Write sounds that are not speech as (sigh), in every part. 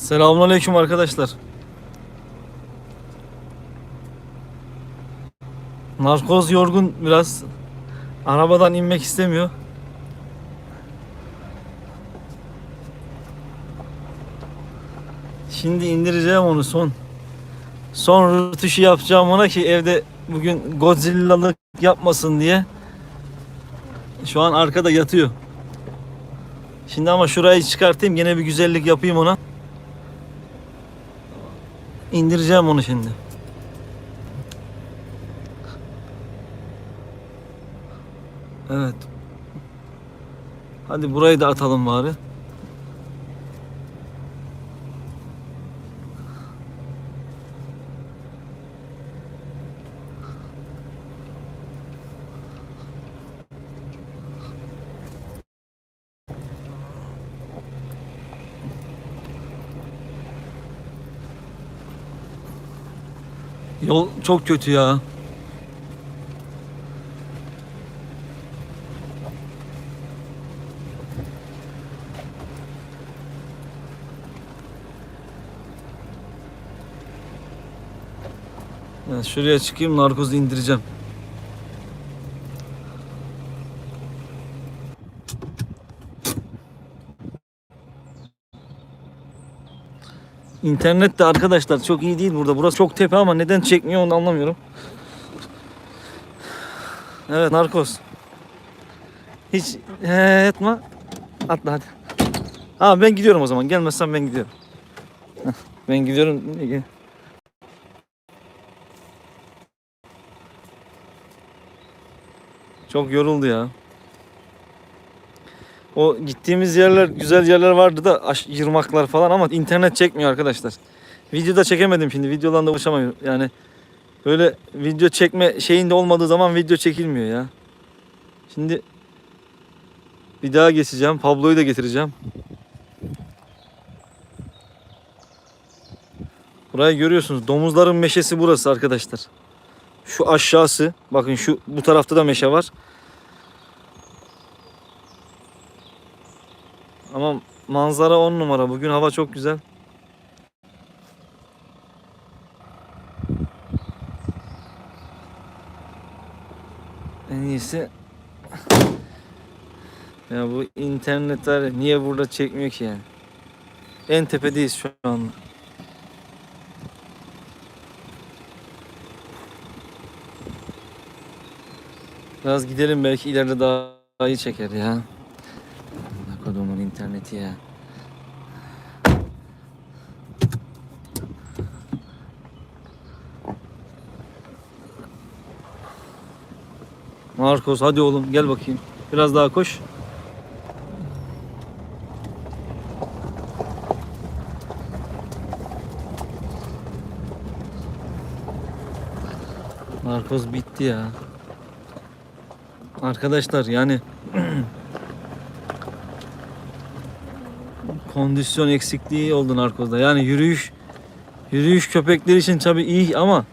Selamünaleyküm arkadaşlar. Narkoz yorgun biraz. Arabadan inmek istemiyor. Şimdi indireceğim onu son. Son rötuşu yapacağım ona ki evde bugün Godzilla'lık yapmasın diye. Şu an arkada yatıyor. Şimdi ama şurayı çıkartayım gene bir güzellik yapayım ona. İndireceğim onu şimdi. Evet. Hadi burayı da atalım bari. Yol çok kötü ya. Ben şuraya çıkayım narkozu indireceğim. İnternet de arkadaşlar çok iyi değil burada. Burası çok tepe ama neden çekmiyor onu anlamıyorum. Evet narkoz. Hiç etme. Atla hadi. Ha ben gidiyorum o zaman. Gelmezsen ben gidiyorum. Ben gidiyorum. Çok yoruldu ya. O gittiğimiz yerler güzel yerler vardı da yırmaklar falan ama internet çekmiyor arkadaşlar. Videoda çekemedim şimdi. Videodan da ulaşamıyorum. Yani böyle video çekme şeyinde olmadığı zaman video çekilmiyor ya. Şimdi bir daha geçeceğim. Pablo'yu da getireceğim. Burayı görüyorsunuz. Domuzların meşesi burası arkadaşlar. Şu aşağısı. Bakın şu bu tarafta da meşe var. Ama manzara on numara. Bugün hava çok güzel. En iyisi (laughs) ya bu internetler niye burada çekmiyor ki yani? En tepedeyiz şu an. Biraz gidelim belki ileride daha iyi çeker ya. İnterneti ya. Marcos hadi oğlum gel bakayım. Biraz daha koş. Marcos bitti ya. Arkadaşlar yani (clears throat) kondisyon eksikliği oldu narkozda. Yani yürüyüş yürüyüş köpekler için tabii iyi ama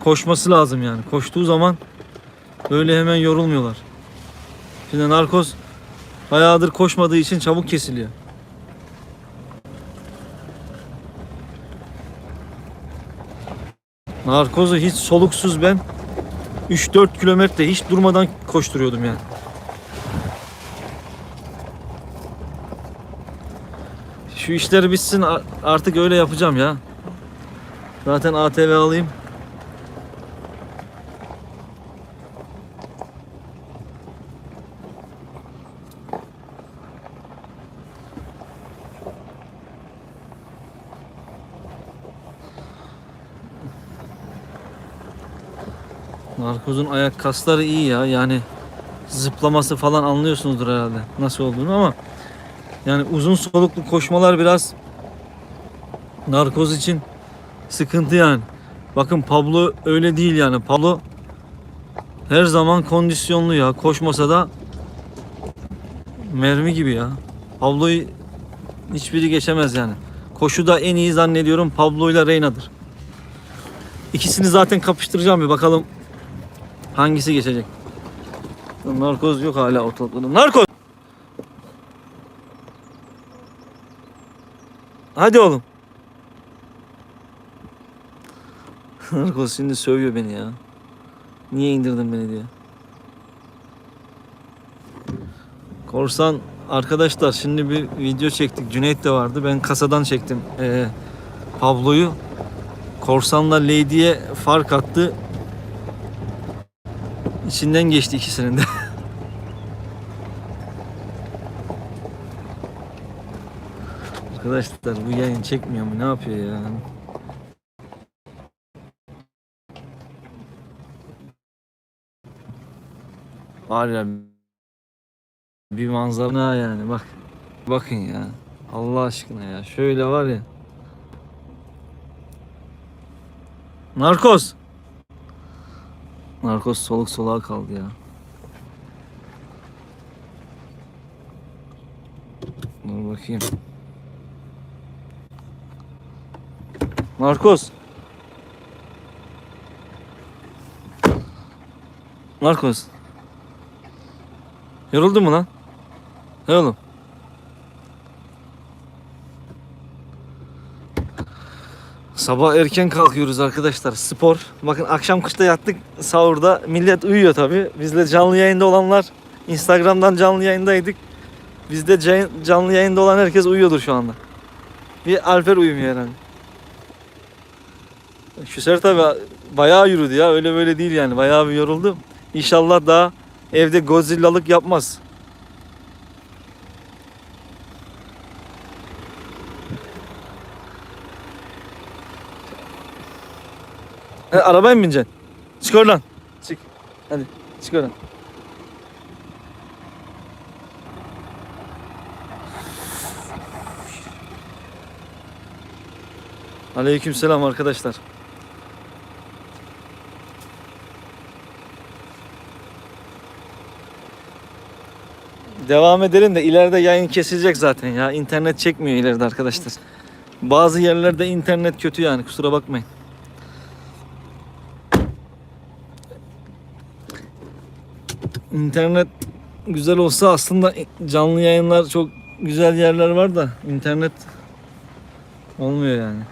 koşması lazım yani. Koştuğu zaman böyle hemen yorulmuyorlar. Şimdi narkoz bayağıdır koşmadığı için çabuk kesiliyor. Narkozu hiç soluksuz ben 3-4 kilometre hiç durmadan koşturuyordum yani. Şu işler bitsin artık öyle yapacağım ya. Zaten ATV alayım. Narkozun ayak kasları iyi ya. Yani zıplaması falan anlıyorsunuzdur herhalde nasıl olduğunu ama yani uzun soluklu koşmalar biraz narkoz için sıkıntı yani. Bakın Pablo öyle değil yani. Pablo her zaman kondisyonlu ya. Koşmasa da mermi gibi ya. Pablo'yu hiçbiri geçemez yani. Koşuda en iyi zannediyorum Pablo ile Reyna'dır. İkisini zaten kapıştıracağım bir bakalım hangisi geçecek. Narkoz yok hala ortalıkta. Narkoz! Hadi oğlum. (laughs) Narkoz şimdi sövüyor beni ya. Niye indirdin beni diye. Korsan arkadaşlar şimdi bir video çektik. Cüneyt de vardı. Ben kasadan çektim ee, Pablo'yu. Korsanla Lady'ye fark attı. İçinden geçti ikisinin de. (laughs) Arkadaşlar bu yayın çekmiyor mu? Ne yapıyor ya? Var ya bir manzara yani bak. Bakın ya. Allah aşkına ya. Şöyle var ya. Narkoz. Narkoz soluk soluğa kaldı ya. Dur bakayım. Narkoz. Narkoz. Yoruldun mu lan? He oğlum. Sabah erken kalkıyoruz arkadaşlar. Spor. Bakın akşam kışta yattık sahurda. Millet uyuyor tabi. Bizle canlı yayında olanlar Instagram'dan canlı yayındaydık. Bizde ca- canlı yayında olan herkes uyuyordur şu anda. Bir Alper uyumuyor herhalde. Küser tabi bayağı yürüdü ya. Öyle böyle değil yani. Bayağı bir yoruldu. İnşallah daha evde Godzilla'lık yapmaz. He, arabaya mı bineceksin? Çık oradan. Çık. Hadi çık oradan. Aleykümselam arkadaşlar. Devam edelim de ileride yayın kesilecek zaten ya. İnternet çekmiyor ileride arkadaşlar. Bazı yerlerde internet kötü yani kusura bakmayın. İnternet güzel olsa aslında canlı yayınlar çok güzel yerler var da internet olmuyor yani.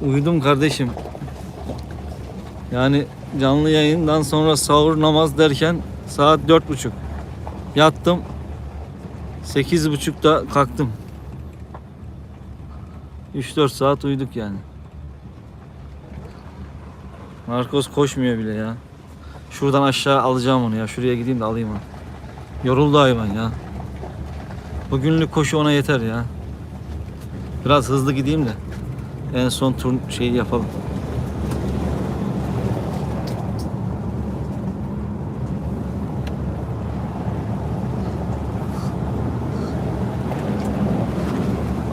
Uyudum kardeşim. Yani canlı yayından sonra sahur namaz derken saat dört buçuk. Yattım. Sekiz buçukta kalktım. 3-4 saat uyuduk yani. Narkoz koşmuyor bile ya. Şuradan aşağı alacağım onu ya. Şuraya gideyim de alayım onu. Yoruldu hayvan ya. Bugünlük koşu ona yeter ya. Biraz hızlı gideyim de. En son tur şeyi yapalım.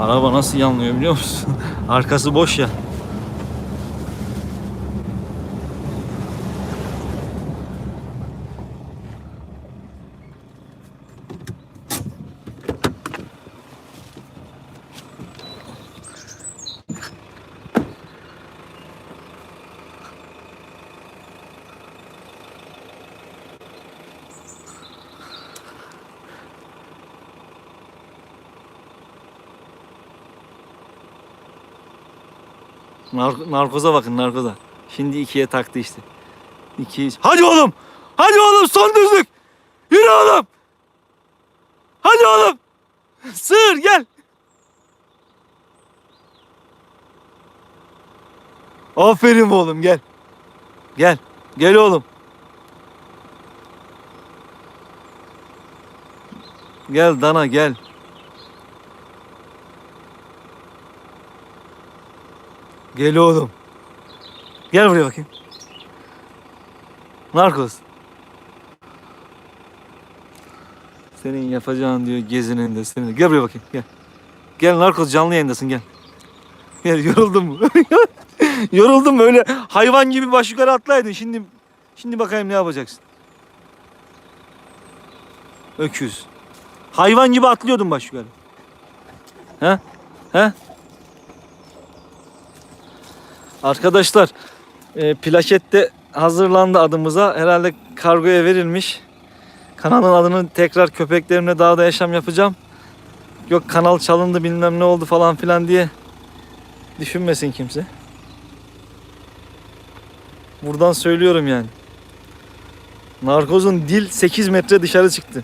Araba nasıl yanlıyor biliyor musun? (laughs) Arkası boş ya. Nar- narkoza bakın narkoza. Şimdi ikiye taktı işte. İki. Hadi oğlum! Hadi oğlum son düzlük! Yürü oğlum! Hadi oğlum! Sığır gel! Aferin oğlum gel. Gel. Gel oğlum. Gel Dana gel. Gel oğlum. Gel buraya bakayım. Narkoz. Senin yapacağın diyor gezinin de senin. Gel buraya bakayım gel. Gel Narkoz canlı yayındasın gel. Gel (laughs) yoruldun mu? (laughs) yoruldun mu hayvan gibi baş yukarı atlaydın. Şimdi şimdi bakayım ne yapacaksın. Öküz. Hayvan gibi atlıyordun baş yukarı. He? He? Arkadaşlar e, plakette hazırlandı adımıza. Herhalde kargoya verilmiş. Kanalın adını tekrar köpeklerimle dağda yaşam yapacağım. Yok kanal çalındı bilmem ne oldu falan filan diye düşünmesin kimse. Buradan söylüyorum yani. Narkozun dil 8 metre dışarı çıktı.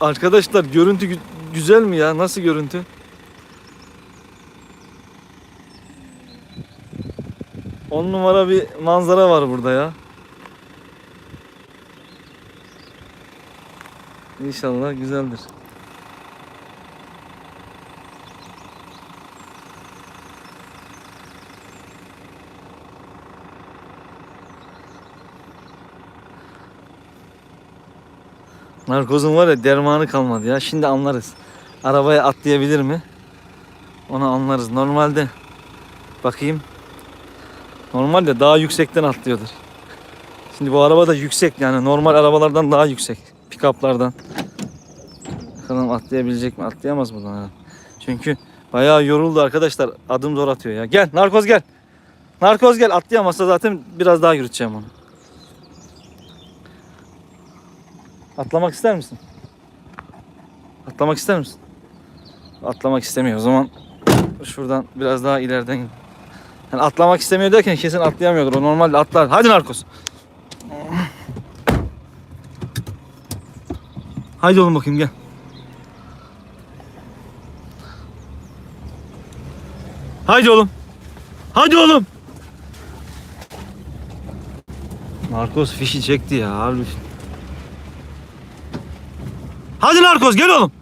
Arkadaşlar görüntü güzel mi ya? Nasıl görüntü? On numara bir manzara var burada ya. İnşallah güzeldir. Narkozun var ya dermanı kalmadı ya. Şimdi anlarız. Arabaya atlayabilir mi? Onu anlarız. Normalde bakayım. Normalde daha yüksekten atlıyordur. Şimdi bu araba da yüksek yani normal arabalardan daha yüksek. Pikaplardan. Bakalım atlayabilecek mi? Atlayamaz buradan. ha. Çünkü bayağı yoruldu arkadaşlar. Adım zor atıyor ya. Gel narkoz gel. Narkoz gel. Atlayamazsa zaten biraz daha yürüteceğim onu. Atlamak ister misin? Atlamak ister misin? Atlamak istemiyor. O zaman şuradan biraz daha ileriden. Yani atlamak istemiyor derken kesin atlayamıyordur. O normalde atlar. Hadi narkoz. Haydi oğlum bakayım gel. Haydi oğlum. Haydi oğlum. Narkoz fişi çekti ya. Hadi narkoz gel oğlum.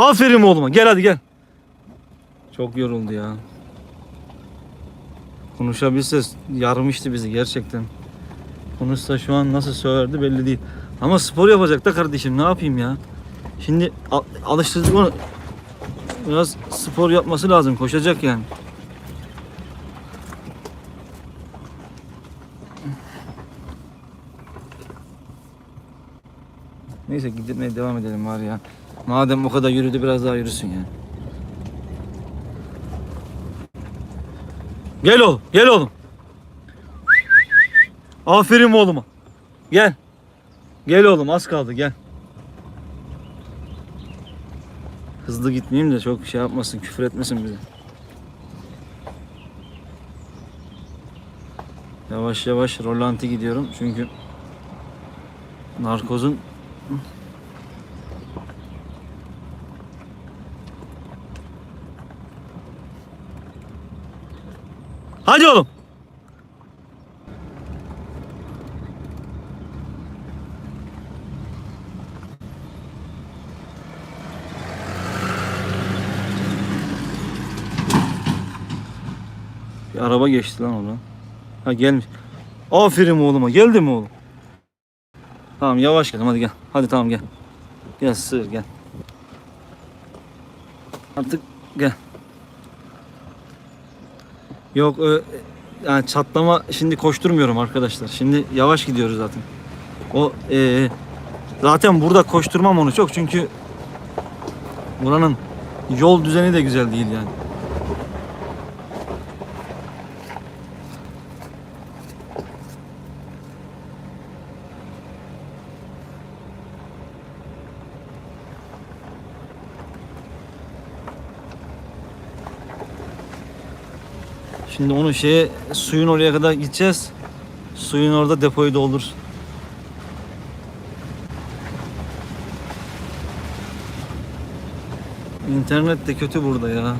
Aferin oğluma. Gel hadi gel. Çok yoruldu ya. Konuşabilse yarmıştı bizi gerçekten. Konuşsa şu an nasıl söverdi belli değil. Ama spor yapacak da kardeşim ne yapayım ya. Şimdi al- alıştırdık onu. Biraz spor yapması lazım. Koşacak yani. Neyse gitmeye devam edelim var ya. Madem o kadar yürüdü biraz daha yürüsün ya. Gel oğlum, gel oğlum. Aferin oğluma. Gel. Gel oğlum az kaldı gel. Hızlı gitmeyeyim de çok şey yapmasın, küfür etmesin bize. Yavaş yavaş rolanti gidiyorum çünkü narkozun Hadi oğlum. Bir araba geçti lan oradan. Ha gelmiş. Aferin oğluma. Geldi mi oğlum? Tamam yavaş gel hadi gel. Hadi tamam gel. Gel sığır gel. Artık gel. Yok ö- yani çatlama şimdi koşturmuyorum arkadaşlar. Şimdi yavaş gidiyoruz zaten. O e, zaten burada koşturmam onu çok çünkü buranın yol düzeni de güzel değil yani. Şimdi onu şeye suyun oraya kadar gideceğiz. Suyun orada depoyu doldur. İnternet de kötü burada ya.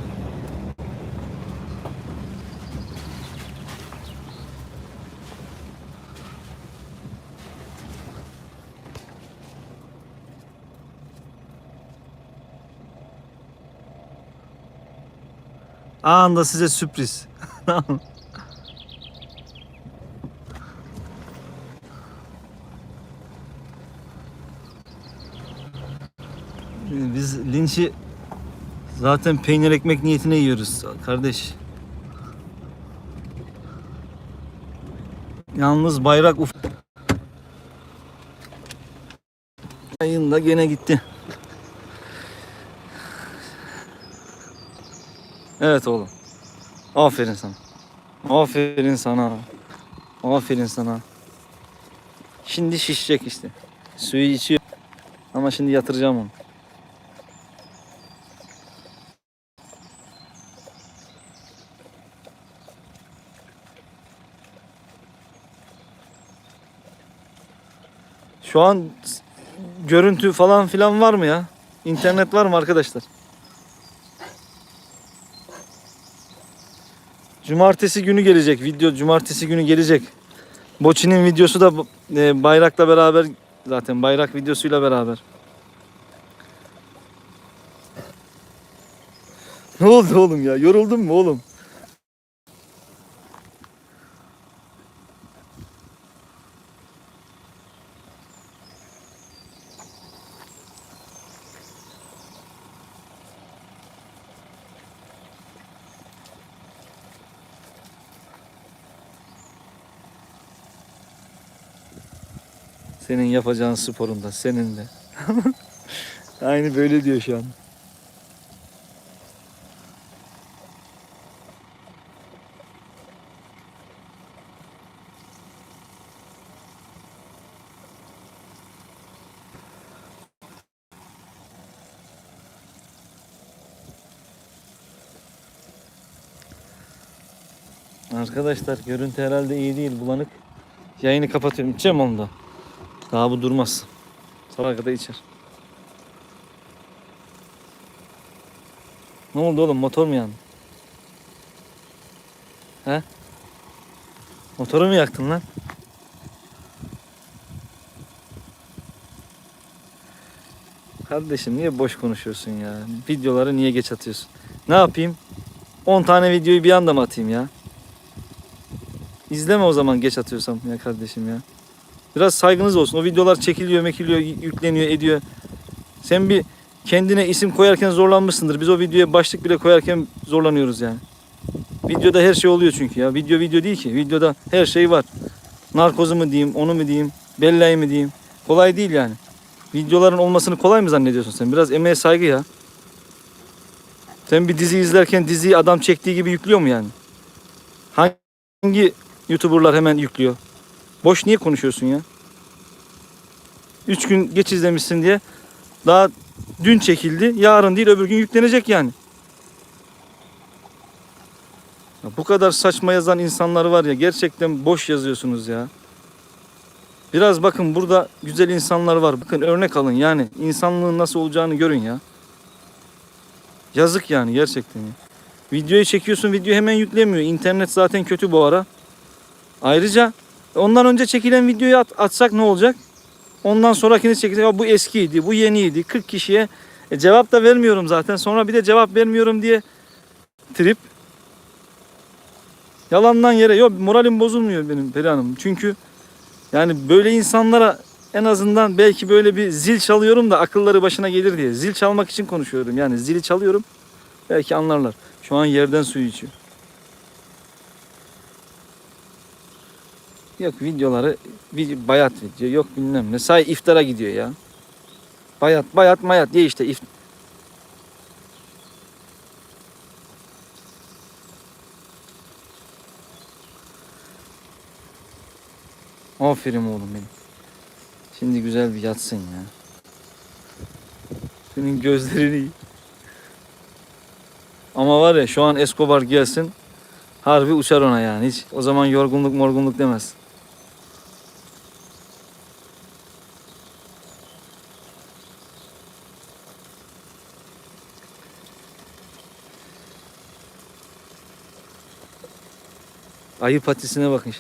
Anında size sürpriz. Biz linçi zaten peynir ekmek niyetine yiyoruz kardeş. Yalnız bayrak uf. Ayın da gene gitti. Evet oğlum. Aferin sana. Aferin sana. Aferin sana. Şimdi şişecek işte. Suyu içiyor. Ama şimdi yatıracağım onu. Şu an görüntü falan filan var mı ya? İnternet var mı arkadaşlar? Cumartesi günü gelecek video. Cumartesi günü gelecek. Boçi'nin videosu da e, bayrakla beraber zaten bayrak videosuyla beraber. Ne oldu oğlum ya? Yoruldun mu oğlum? Senin yapacağın sporunda, senin de. (laughs) Aynı böyle diyor şu an. Arkadaşlar görüntü herhalde iyi değil bulanık. Yayını kapatıyorum. İçeceğim onu da. Daha bu durmaz. Sabah kadar içer. Ne oldu oğlum motor mu yandı? He? Motoru mu yaktın lan? Kardeşim niye boş konuşuyorsun ya? Videoları niye geç atıyorsun? Ne yapayım? 10 tane videoyu bir anda mı atayım ya? İzleme o zaman geç atıyorsam ya kardeşim ya. Biraz saygınız olsun. O videolar çekiliyor, mekiliyor, yükleniyor, ediyor. Sen bir kendine isim koyarken zorlanmışsındır. Biz o videoya başlık bile koyarken zorlanıyoruz yani. Videoda her şey oluyor çünkü ya. Video video değil ki. Videoda her şey var. Narkozu mu diyeyim, onu mu diyeyim, belleği mi diyeyim. Kolay değil yani. Videoların olmasını kolay mı zannediyorsun sen? Biraz emeğe saygı ya. Sen bir dizi izlerken diziyi adam çektiği gibi yüklüyor mu yani? Hangi YouTuber'lar hemen yüklüyor? Boş niye konuşuyorsun ya? Üç gün geç izlemişsin diye daha dün çekildi. Yarın değil öbür gün yüklenecek yani. Ya bu kadar saçma yazan insanlar var ya gerçekten boş yazıyorsunuz ya. Biraz bakın burada güzel insanlar var. Bakın örnek alın yani insanlığın nasıl olacağını görün ya. Yazık yani gerçekten. ya. Videoyu çekiyorsun video hemen yüklemiyor. İnternet zaten kötü bu ara. Ayrıca ondan önce çekilen videoyu at, atsak ne olacak? Ondan sonrakini çekecek. Bu eskiydi, bu yeniydi. 40 kişiye e, cevap da vermiyorum zaten. Sonra bir de cevap vermiyorum diye trip. Yalandan yere. Yok moralim bozulmuyor benim Peri Hanım. Çünkü yani böyle insanlara en azından belki böyle bir zil çalıyorum da akılları başına gelir diye. Zil çalmak için konuşuyorum. Yani zili çalıyorum. Belki anlarlar. Şu an yerden suyu içiyor. Yok videoları video, bayat video yok bilmem ne. Say iftara gidiyor ya. Bayat bayat mayat diye işte ift Aferin oğlum benim. Şimdi güzel bir yatsın ya. Senin gözlerin iyi. Ama var ya şu an Escobar gelsin. Harbi uçar ona yani. Hiç o zaman yorgunluk morgunluk demez. Ayı patisine bakın.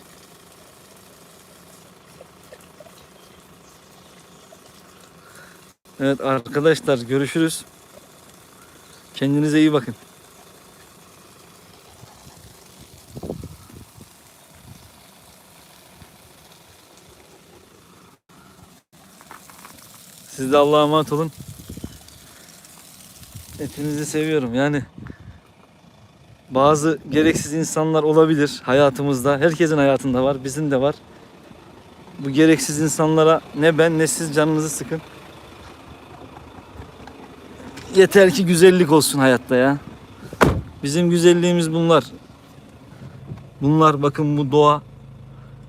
Evet arkadaşlar görüşürüz. Kendinize iyi bakın. Siz de Allah'a emanet olun. Hepinizi seviyorum. Yani bazı gereksiz insanlar olabilir hayatımızda. Herkesin hayatında var, bizim de var. Bu gereksiz insanlara ne ben ne siz canınızı sıkın. Yeter ki güzellik olsun hayatta ya. Bizim güzelliğimiz bunlar. Bunlar bakın bu doğa.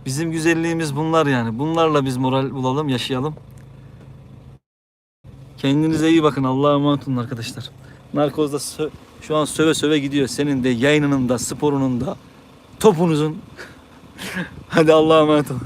Bizim güzelliğimiz bunlar yani. Bunlarla biz moral bulalım, yaşayalım. Kendinize iyi bakın. Allah'a emanet olun arkadaşlar. Narkozda sö- şu an söve söve gidiyor. Senin de yayınının da, sporunun da, topunuzun. (laughs) Hadi Allah'a emanet olun.